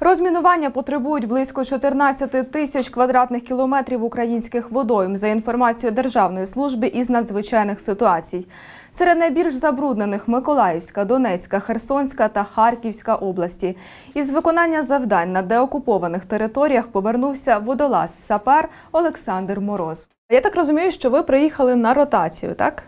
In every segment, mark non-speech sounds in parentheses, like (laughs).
Розмінування потребують близько 14 тисяч квадратних кілометрів українських водойм за інформацією Державної служби із надзвичайних ситуацій. Серед найбільш забруднених Миколаївська, Донецька, Херсонська та Харківська області. Із виконання завдань на деокупованих територіях повернувся водолаз сапер Олександр Мороз. Я так розумію, що ви приїхали на ротацію, так?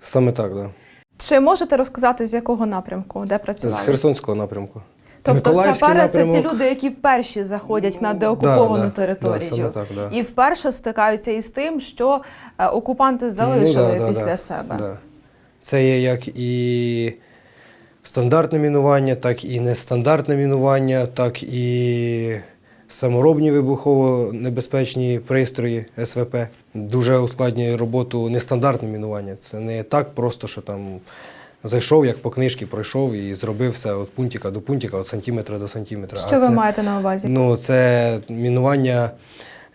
Саме так, да. Чи можете розказати, з якого напрямку, де З? Херсонського напрямку. Тобто Миколаївський це ті люди, які вперше заходять на деокуповану да, територію да, так, да. і вперше стикаються із тим, що е, окупанти залишили Ну, да, після да, себе. Да. Це є як і стандартне мінування, так і нестандартне мінування, так і саморобні вибухово-небезпечні пристрої СВП. Дуже ускладнює роботу нестандартне мінування. Це не так просто, що там зайшов, як по книжці, пройшов і зробив все від пунктика до пунктика, від сантиметра до сантиметра. Що А ви це- маєте на увазі? Ну, це мінування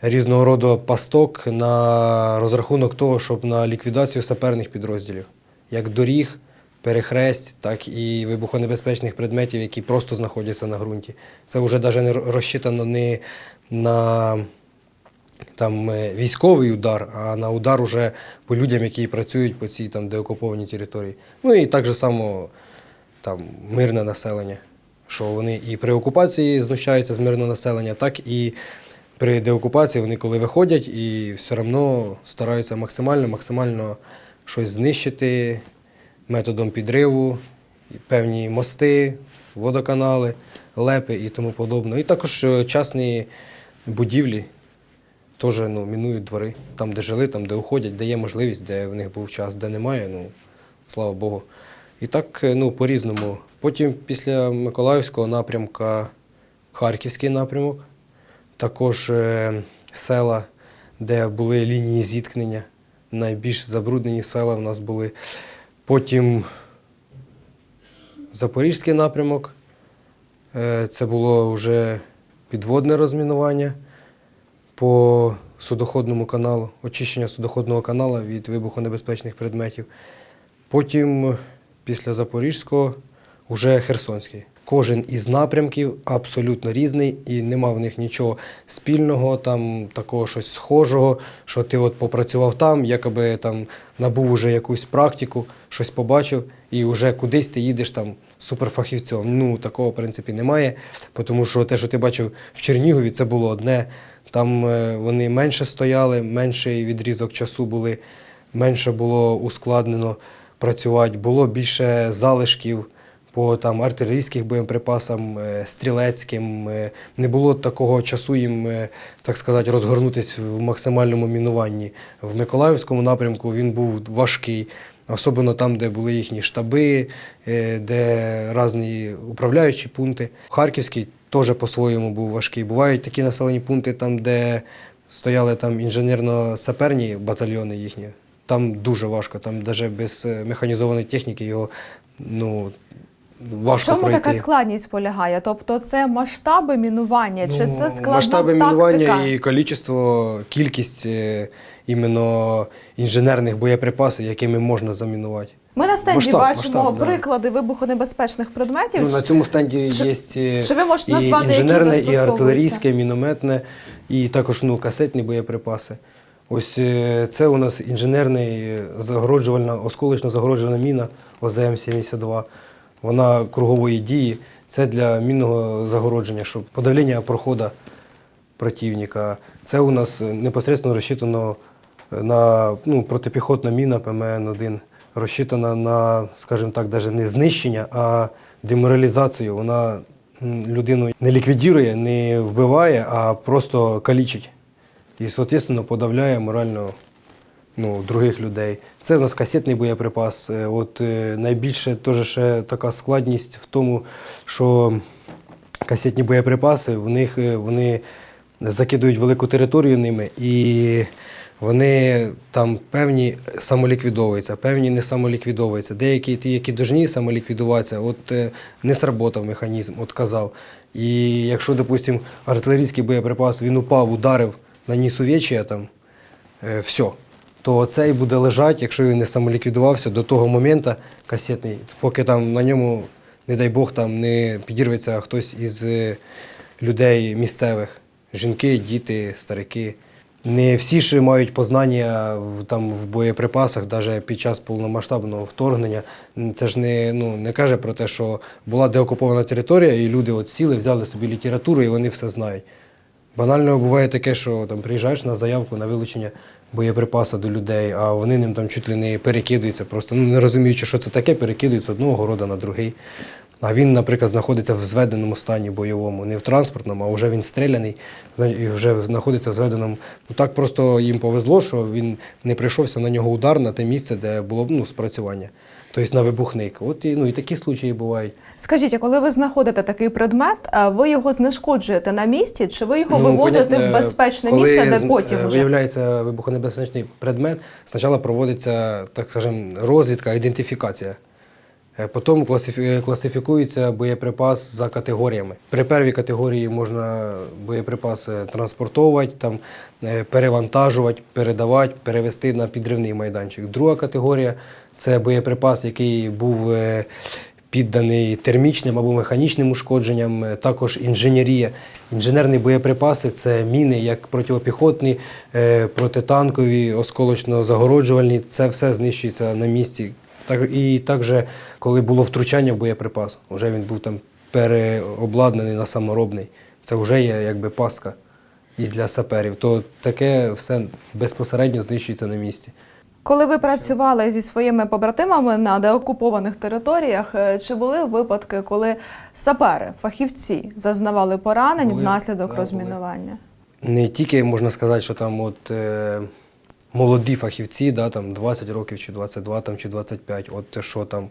різного роду пасток на розрахунок того, щоб на ліквідацію саперних підрозділів, як доріг, перехресть, так і вибухонебезпечних предметів, які просто знаходяться на ґрунті. Це вже навіть не розчитано не на там, е, військовий удар, а на удар уже по людям, які працюють по цій там, деокупованій території. Ну і так же само там, мирне населення, що вони і при окупації знущаються з мирного населення, так і при деокупації вони коли виходять і все одно стараються максимально, максимально щось знищити методом підриву, певні мости, водоканали, лепи і тому подобне. І також е, частні будівлі теж ну, мінують двори. Там, де жили, там, де уходять, де є можливість, де в них був час, де немає, ну, слава Богу. І так е, ну, по-різному. Потім після Миколаївського напрямка Харківський напрямок, також е, села, де були лінії зіткнення, найбільш забруднені села в нас були. Потім Запорізький напрямок, е, це було вже підводне розмінування по судоходному каналу, очищення судоходного каналу від вибухонебезпечних предметів. Потім, після Запорізького, вже Херсонський. Кожен із напрямків абсолютно різний і нема в них нічого спільного, там такого щось схожого, що ти от попрацював там, якоби там набув уже якусь практику, щось побачив, і вже кудись ти їдеш там суперфахівцем. Ну такого в принципі немає, тому що те, що ти бачив в Чернігові, це було одне. Там е, вони менше стояли, менший відрізок часу були, менше було ускладнено працювати, було більше залишків по там артилерійських боєприпасам, е, стрілецьким. е, Не було такого часу їм, так сказати, розгорнутися в максимальному мінуванні. В Миколаївському напрямку він був важкий. Особливо там, де були їхні штаби, де різні управляючі пункти. Харківський теж по-своєму був важкий. Бувають такі населені пункти, там, де стояли там інженерно-саперні батальйони їхні. Там дуже важко, там навіть без е, механізованої техніки його ну, важко чому пройти. така складність полягає? Тобто це масштаби мінування, чи це складна Ну, масштаби тактика? мінування і кількість, кількість е, іменно інженерних боєприпасів, якими можна замінувати. Ми на стенді Масштаб, бачимо масштаб, да. приклади вибухонебезпечних предметів. Ну, на цьому стенді Чи- є е, чи ви можете і назвати, які інженерне, і застосовуються? артилерійське, мінометне, і також ну, касетні боєприпаси. Ось е, це у нас інженерний е, загороджувальна, осколочно загороджувальна міна ОЗМ-72. Вона кругової дії. Це для мінного загородження, щоб подавлення проходу противника. Це у нас непосередньо розчитано на ну, протипіхотна міна ПМН-1, розчитана на, скажімо так, навіть не знищення, а деморалізацію. Вона людину не ліквідує, не вбиває, а просто калічить. І, соответственно, подавляє морально ну, других людей. Це у нас касетний боєприпас. Е, От е, найбільше теж ще така складність в тому, що касетні боєприпаси, в них е, вони закидують велику територію ними і вони там певні самоліквідовуються, певні не самоліквідовуються. Деякі ті, які должні самоліквідуватися, от е, не сработав механізм, от казав. І якщо, допустимо, артилерійський боєприпас він упав, ударив, наніс увечія там, е, все. То цей буде лежати, якщо він не самоліквідувався до того моменту касетний, поки там на ньому, не дай Бог, там не підірветься хтось із е, людей місцевих: жінки, діти, старики. Не всі ж мають познання в, там, в боєприпасах, навіть під час повномасштабного вторгнення. Це ж не, ну, не каже про те, що була деокупована територія, і люди от сіли, взяли собі літературу, і вони все знають. Банально буває таке, що там приїжджаєш на заявку на вилучення боєприпаса до людей, а вони ним там чуть ли не перекидаються, просто ну, не розуміючи, що це таке, перекидують з одного города на другий. А він, наприклад, знаходиться в зведеному стані бойовому, не в транспортному, а вже він стріляний і вже знаходиться в зведеному. Ну так просто їм повезло, що він не прийшовся на нього удар на те місце, де було ну, спрацювання. Тобто на вибухник. От і, ну, і такі случаї бувають. Скажіть, а коли ви знаходите такий предмет, а ви його знешкоджуєте на місці, чи ви його вивозите Ну, понятно, в безпечне коли місце, де потім е, вже? виявляється вибухонебезпечний предмет, спочатку проводиться, так скажемо, розвідка, ідентифікація. Е, Потім класифі- класифікується боєприпас за категоріями. При первій категорії можна боєприпас е, транспортувати, там, е, перевантажувати, передавати, перевести на підривний майданчик. Друга категорія це боєприпас, який був е, підданий термічним або механічним ушкодженням, е, також інженерія. Інженерні боєприпаси це міни, як протипіхотні, е, протитанкові, осколочно-загороджувальні. Це все знищується на місці. Так, і також, коли було втручання в боєприпас, вже він був там переобладнаний на саморобний. Це вже є якби пастка і для саперів. То таке все безпосередньо знищується на місці. Коли ви працювали зі своїми побратимами на деокупованих територіях, е, чи були випадки, коли сапери, фахівці зазнавали поранень Були, внаслідок да, були. розмінування? не тільки можна сказати, що там от е, молоді фахівці, да, там 20 років чи 22 там, чи 25, от те, що там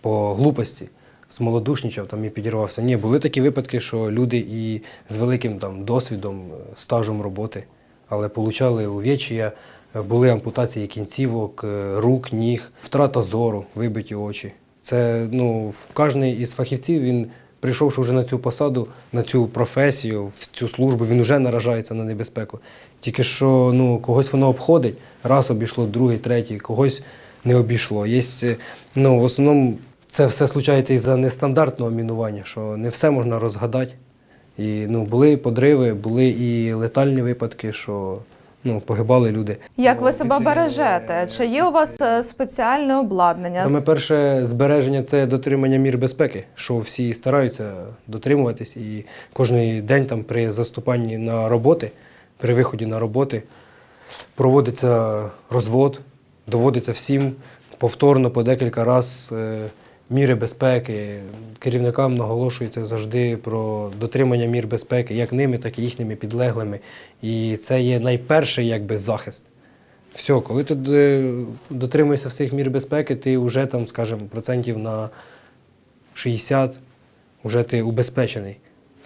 по глупості смолодушнічав там і підірвався. Ні, були такі випадки, що люди і з великим там досвідом, е, стажем роботи, але получали увечія, е, були ампутації кінцівок, е, рук, ніг, втрата зору, вибиті очі. Це ну, кожний із фахівців він прийшовши вже на цю посаду, на цю професію, в цю службу, він вже наражається на небезпеку. Тільки що ну, когось воно обходить, раз обійшло, другий, третій, когось не обійшло. Є, е, ну, в основному це все случається із-за нестандартного мінування, що не все можна розгадати. І ну, були подриви, були і летальні випадки, що ну, погибали люди. Як ви себе бережете? Чи є у вас е, спеціальне обладнання? Саме перше збереження це дотримання мір безпеки, що всі стараються дотримуватись. І кожен день там при заступанні на роботи, при виході на роботи проводиться розвод, доводиться всім повторно по декілька разів міри безпеки. Керівникам наголошується завжди про дотримання мір безпеки, як ними, так і їхніми підлеглими. І це є найперший якби, захист. Все, коли ти е, дотримуєшся всіх мір безпеки, ти вже там, скажімо, процентів на 60 вже ти убезпечений.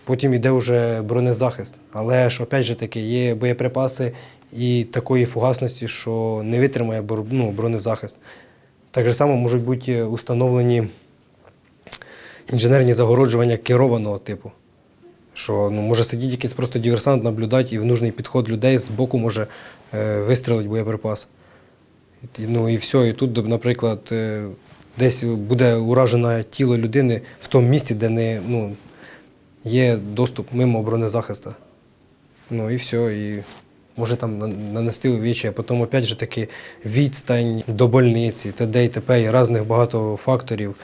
Потім йде вже бронезахист. Але ж, опять же таки, є боєприпаси і такої фугасності, що не витримає ну, бронезахист. Так же само можуть бути установлені інженерні загороджування керованого типу. Що ну, може сидіти якийсь просто диверсант, наблюдати, і в нужний підход людей з боку може е, вистрілити боєприпас. І, ну і все. І тут, наприклад, е, десь буде уражене тіло людини в тому місці, де не, ну, є доступ мимо бронезахисту. Ну і все. І може там на- нанести увіччя, а потім опять же таки відстань до больниці, т.д. і т.п. і різних багато факторів.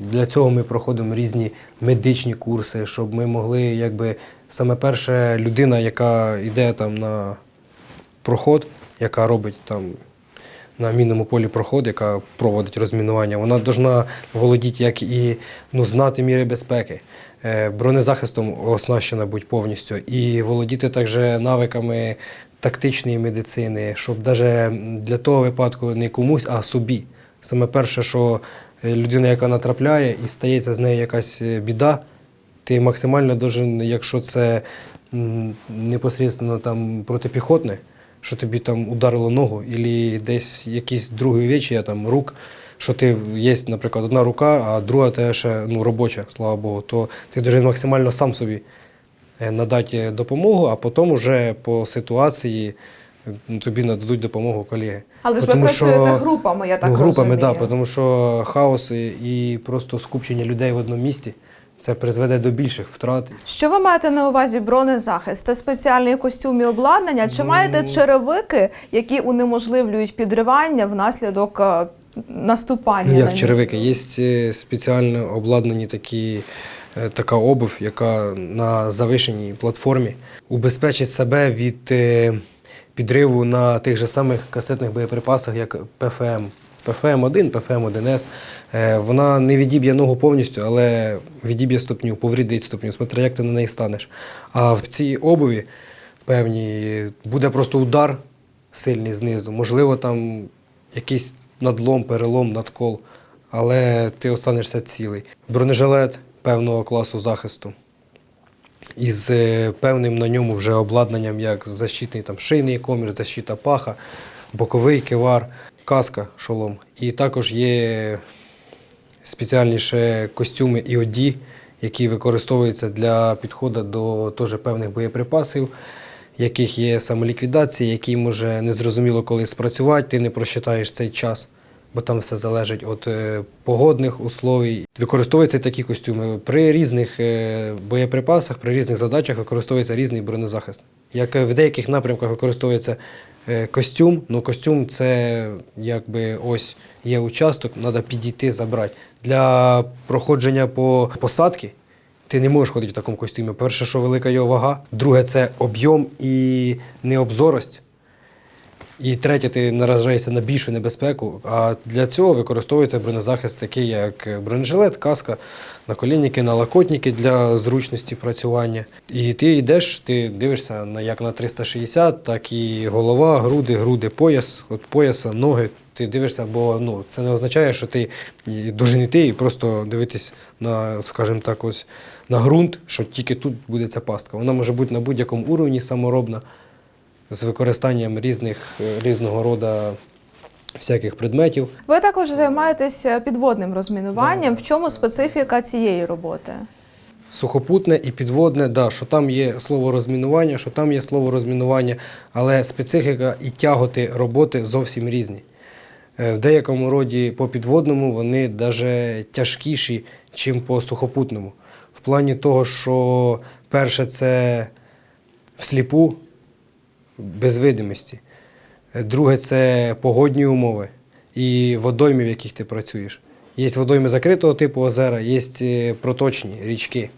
Для цього ми проходимо різні медичні курси, щоб ми могли, якби саме перша людина, яка йде там на проход, яка робить там на мінному полі проход, яка проводить розмінування, вона повинна володіти як і ну, знати міри безпеки, е, бронезахистом оснащена бути повністю, і володіти також навиками тактичної медицини, щоб навіть для того випадку не комусь, а собі. Саме перше, що е, людина, яка натрапляє і стається з нею якась е, біда, ти максимально должен, якщо це непосредственно там протипіхотне, що тобі там ударило ногу, або десь якісь другі речі, там рук, що ти є, наприклад, одна рука, а друга те ще ну, робоча, слава Богу, то ти должен максимально сам собі надати допомогу, а потім вже по ситуації е, тобі нададуть допомогу колеги. Але ж ви працюєте групами, я так ну, групами, розумію. да, тому що хаос і, просто скупчення людей в одному місці, Це призведе до більших втрат. Що ви маєте на увазі бронезахист? Це спеціальний костюм і обладнання? Чи Ну- маєте черевики, які унеможливлюють підривання внаслідок е, наступання? Ну, як них? черевики, є е, спеціально обладнані такі, е, така обув, яка на завишеній платформі убезпечить себе від е, підриву на тих же самих касетних боєприпасах, як ПФМ. ПФМ-1, ПФМ-1С. Е, Вона не відіб'є ногу повністю, але відіб'є ступню, повредить ступню, смотря як ти на неї станеш. А в цій обуві певній буде просто удар сильний знизу. Можливо, там якийсь надлом, перелом, надкол, але ти останешся цілий. Бронежилет певного класу захисту. Із е, певним на ньому вже обладнанням, як защитний там, шийний комір, защита паха, боковий кивар, каска, шолом. І також є спеціальні ще костюми іоді, які використовуються для підходу до теж певних боєприпасів, яких є самоліквідація, які може незрозуміло коли спрацювати, ти не просчитаєш цей час, бо там все залежить від е, погодних условій. Використовуються такі костюми. При різних е, боєприпасах, при різних задачах використовується різний бронезахист. Як в деяких напрямках використовується е, костюм, ну костюм це якби ось є участок, треба підійти, забрати. Для проходження по посадці ти не можеш ходити в такому костюмі. Перше, що велика його вага, друге це об'єм і необзорость. І третє, ти наражаєшся на більшу небезпеку. А для цього використовується бронезахист, такий як бронежилет, каска, наколінники, налокотники для зручності працювання. І ти йдеш, ти дивишся на як на 360, так і голова, груди, груди, пояс, от пояса, ноги. Ти дивишся, бо ну, це не означає, що ти і должен йти і просто дивитись на, скажімо так, ось на ґрунт, що тільки тут буде ця пастка. Вона може бути на будь-якому уровні саморобна з використанням різних, е, різного роду всяких предметів. Ви також займаєтеся підводним розмінуванням. В чому специфіка цієї роботи? Сухопутне і підводне, да, що там є слово розмінування, що там є слово розмінування, але специфіка і тяготи роботи зовсім різні. Е, В деякому роді по підводному вони навіть тяжкіші, ніж по сухопутному. В плані того, що перше це всліпу, без видимості. Друге це погодні умови і водойми, в яких ти працюєш. Є водойми закритого типу озера, є е, проточні річки.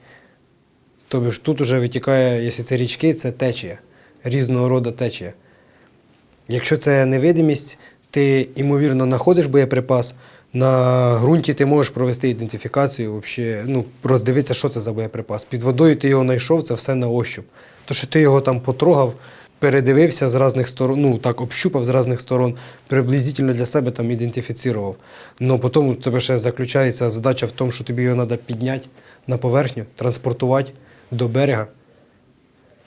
Тобто тут вже витікає, якщо це річки, це течія, різного роду течія. Якщо це невидимість, ти ймовірно знаходиш боєприпас. На ґрунті ти можеш провести ідентифікацію, вообще, ну, роздивитися, що це за боєприпас. Під водою ти його знайшов, це все на ощуп. То, що ти його там потрогав, передивився з різних сторон, ну так общупав з різних сторон, приблизительно для себе там ідентифіцірував. Ну потім у тебе ще заключається задача в тому, що тобі його треба підняти на поверхню, транспортувати до берега,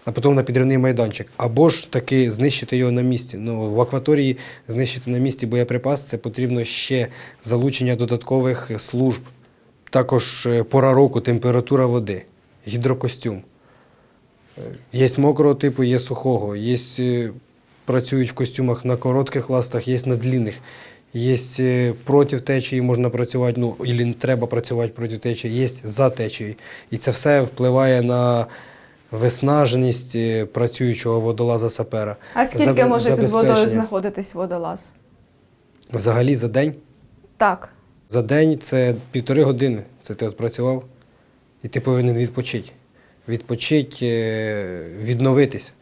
а потім на підривний майданчик. Або ж таки знищити його на місці. Ну, в акваторії знищити на місці боєприпас це потрібно ще залучення додаткових служб. Також е, пора року, температура води, гідрокостюм. Є мокрого типу, є сухого, є е, працюють в костюмах на коротких ластах, є на длинних. Є е, проти течії, можна працювати, ну, і треба працювати проти течії, є за течією. І це все впливає на виснаженість е, працюючого водолаза сапера. А скільки Забе- може під водою знаходитись водолаз? Взагалі за день? Так. За день це півтори години. Це ти от працював, і ти повинен відпочити. Відпочити, е, відновитись.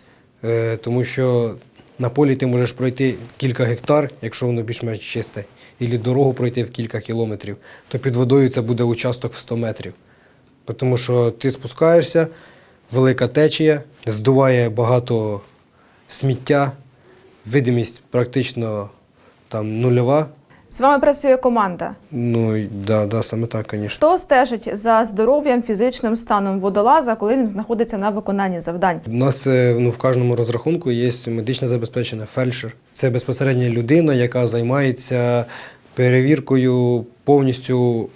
Е, Тому що на полі ти можеш пройти кілька гектар, якщо воно більш-менш чисте, і дорогу пройти в кілька кілометрів, то під водою це буде участок в 100 метрів. Тому що ти спускаєшся, велика течія, здуває багато сміття, видимість практично там нульова. З вами працює команда. Ну, да, да, саме так, звісно. Хто стежить за здоров'ям, фізичним станом водолаза, коли він знаходиться на виконанні завдань? У нас е, ну, в кожному розрахунку є медично забезпечена фельдшер. Це безпосередня людина, яка займається перевіркою повністю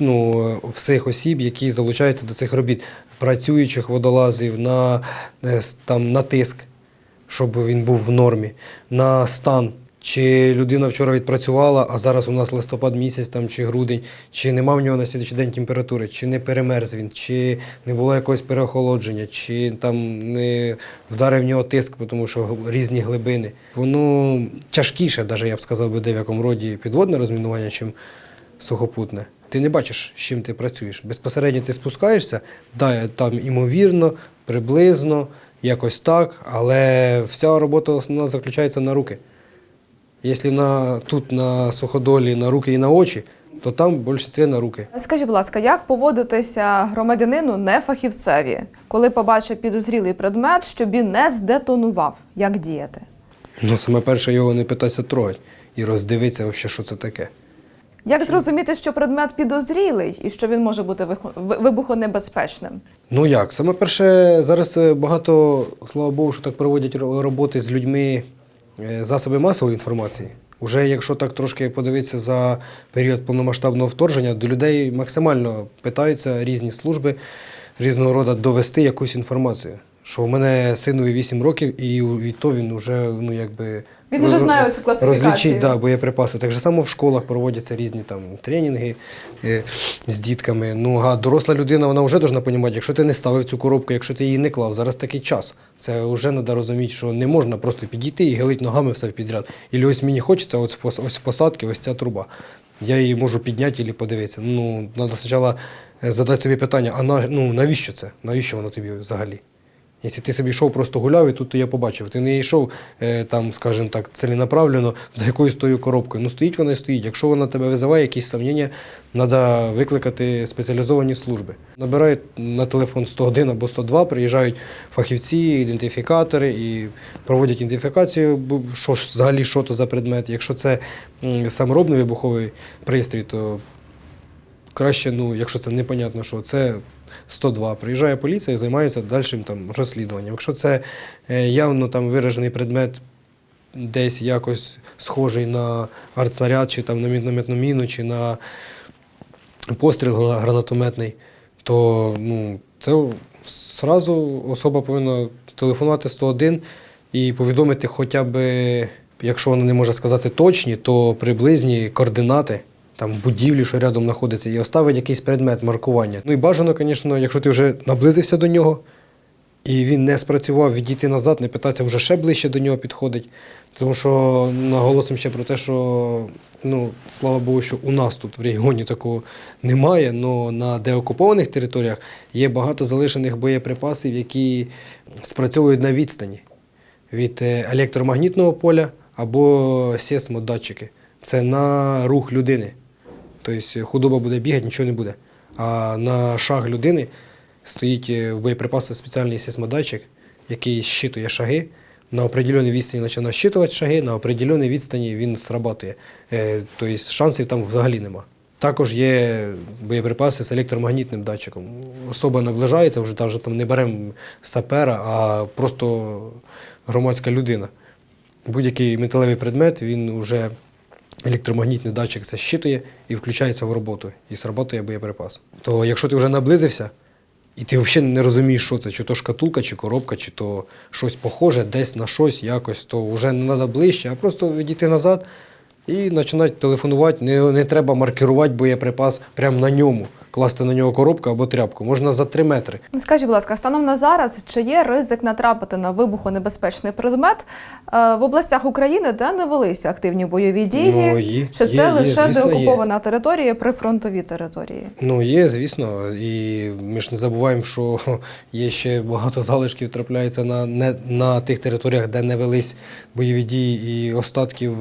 ну, всіх осіб, які залучаються до цих робіт, працюючих водолазів на, е, там, на тиск, щоб він був в нормі, на стан, Чи людина вчора відпрацювала, а зараз у нас листопад місяць там, чи грудень, чи нема в нього на слідчий день температури, чи не перемерз він, чи не було якогось переохолодження, чи там не вдарив в нього тиск, тому що різні глибини. Воно тяжкіше, навіть я б сказав де в якому роді підводне розмінування, чим сухопутне. Ти не бачиш, з чим ти працюєш. Безпосередньо ти спускаєшся, да, там імовірно, приблизно, якось так, але вся робота основна заключається на руки. Якщо на, тут на суходолі на руки і на очі, то там більше на руки. Скажіть, будь ласка, як поводитися громадянину не фахівцеві, коли побачив підозрілий предмет, щоб він не здетонував? Як діяти? Ну, саме перше його не питайся трогати і роздивитися, вообще, що це таке. Як зрозуміти, що предмет підозрілий і що він може бути вибухонебезпечним? Ну як? Саме перше, зараз е, багато, слава Богу, що так проводять роботи з людьми засоби масової інформації. Уже якщо так трошки подивитися за період повномасштабного вторгнення, до людей максимально питаються різні служби різного роду довести якусь інформацію. Що в мене синові 8 років, і і то він вже ну якби Він вже знає цю класифікацію. Розлічить да, боєприпаси. Так же само в школах проводяться різні там тренінги е, з дітками. Ну а доросла людина вона вже повинна розуміти, якщо ти не ставив цю коробку, якщо ти її не клав, зараз такий час. Це вже треба розуміти, що не можна просто підійти і гелить ногами все підряд. І ось мені хочеться, ось, ось в посадці, ось ця труба. Я її можу підняти і подивитися. Ну, треба спочатку е, задати собі питання, а на, ну, навіщо це? Навіщо воно тобі взагалі? Якщо ти собі йшов, просто гуляв, і тут я побачив. Ти не йшов е, там, скажімо так, ціленаправлено за якоюсь тою коробкою. Ну стоїть вона і стоїть. Якщо вона тебе визиває якісь сумніння, треба викликати спеціалізовані служби. Набирають на телефон 101 або 102, приїжджають фахівці, ідентифікатори і проводять ідентифікацію, що ж взагалі що то за предмет. Якщо це саморобний вибуховий пристрій, то краще, ну, якщо це непонятно, що це 102. Приїжджає поліція і займається дальшим там розслідуванням. Якщо це е, явно там виражений предмет, десь якось схожий на артснаряд, чи там на мінометну міну, чи на постріл гранатометний, то ну, це зразу особа повинна телефонувати 101 і повідомити хоча б, якщо вона не може сказати точні, то приблизні координати. Там будівлі, що рядом знаходиться, і оставить якийсь предмет маркування. Ну і бажано, звісно, якщо ти вже наблизився до нього, і він не спрацював, відійти назад, не питатися вже ще ближче до нього підходить. Тому що наголосимо ще про те, що ну, слава Богу, що у нас тут в регіоні такого немає, але на деокупованих територіях є багато залишених боєприпасів, які спрацьовують на відстані від е, електромагнітного поля або сейсмодатчики. Це на рух людини. Тобто худоба буде бігати, нічого не буде. А на шаг людини стоїть е, в боєприпасах спеціальний сейсмодатчик, який щитує шаги. На определеній відстані починає щитувати шаги, на определеній відстані він срабатує. Е, Тобто шансів там взагалі нема. Також є боєприпаси з електромагнітним датчиком. Особа наближається, вже там, вже там не беремо сапера, а просто громадська людина. Будь-який металевий предмет, він вже електромагнітний датчик це щитує і включається в роботу, і сработує боєприпас. То якщо ти вже наблизився, і ти взагалі не розумієш, що це, чи то шкатулка, чи коробка, чи то щось похоже, десь на щось якось, то вже не треба ближче, а просто відійти назад і починати телефонувати. Не, не треба маркерувати боєприпас прямо на ньому, класти на нього коробку або тряпку. Можна за 3 метри. Скажіть, будь ласка, станом на зараз, чи є ризик натрапити на вибухонебезпечний предмет е, в областях України, де не велися активні бойові дії? Ну, є, чи є, це є, лише звісно, є. деокупована територія, прифронтові території? Ну, є, звісно. І ми ж не забуваємо, що (laughs) є ще багато залишків трапляється на, не, на тих територіях, де не велись бойові дії і остатків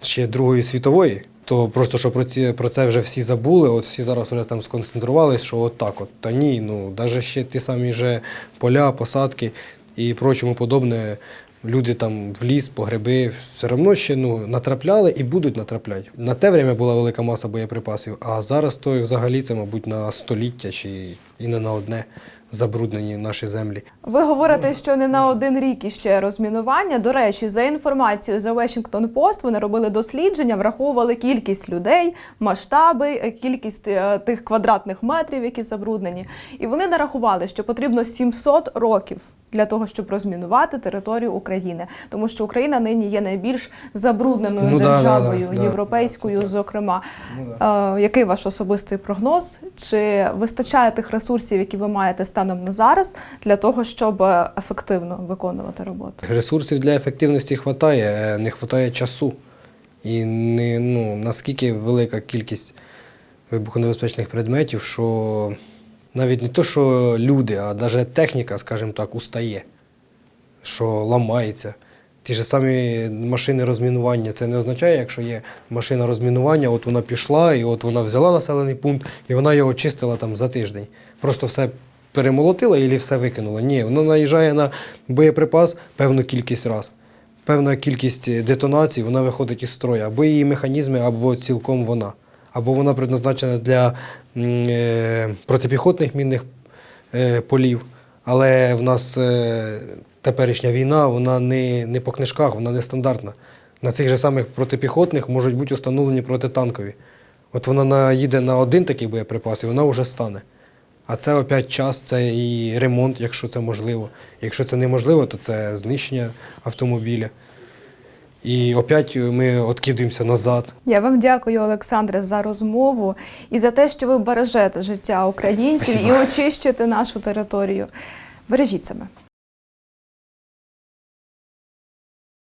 ще Другої світової. То просто що про, ці, про це вже всі забули, от всі зараз вже там сконцентрувалися, що от так от. Та ні, ну навіть ще ті самі же поля, посадки і прочому подобне. Люди там в ліс, по гриби, все одно ще ну, натрапляли і будуть натрапляти. На те время була велика маса боєприпасів, а зараз то взагалі це, мабуть, на століття чи і не на одне забруднені наші землі. Ви говорите, що не на один рік іще розмінування. До речі, за інформацією за Washington Post, вони робили дослідження, враховували кількість людей, масштаби, кількість е, тих квадратних метрів, які забруднені. І вони нарахували, що потрібно 700 років для того, щоб розмінувати територію України, тому що Україна нині є найбільш забрудненою Ну да, да, державою да, да. європейською, так. зокрема. Ну, да. Е, який ваш особистий прогноз? Чи вистачає тих ресурсів, які ви маєте станом на зараз, для того, щоб е, ефективно виконувати роботу? Ресурсів для ефективності вистачає, не вистачає часу. І не, ну, наскільки велика кількість вибухонебезпечних предметів, що навіть не то, що люди, а навіть техніка, скажімо так, устає, що ламається. Ті ж самі машини розмінування. Це не означає, якщо є машина розмінування, от вона пішла, і от вона взяла населений пункт, і вона його чистила там за тиждень. Просто все перемолотила і все викинула. Ні, вона наїжджає на боєприпас певну кількість раз. Певна кількість детонацій, вона виходить із строю. Або її механізми, або цілком вона. Або вона предназначена для е, протипіхотних мінних е, полів. Але в нас е, теперішня війна, вона не, не по книжках, вона не стандартна. На цих же самих протипіхотних можуть бути установлені протитанкові. От вона наїде на один такий боєприпас, і вона вже стане. А це опять час, це і ремонт, якщо це можливо. Якщо це неможливо, то це знищення автомобіля. І опять ми відкидуємося назад. Я вам дякую, Олександре, за розмову і за те, що ви бережете життя українців Спасибо. і очищуєте нашу територію. Бережіть себе.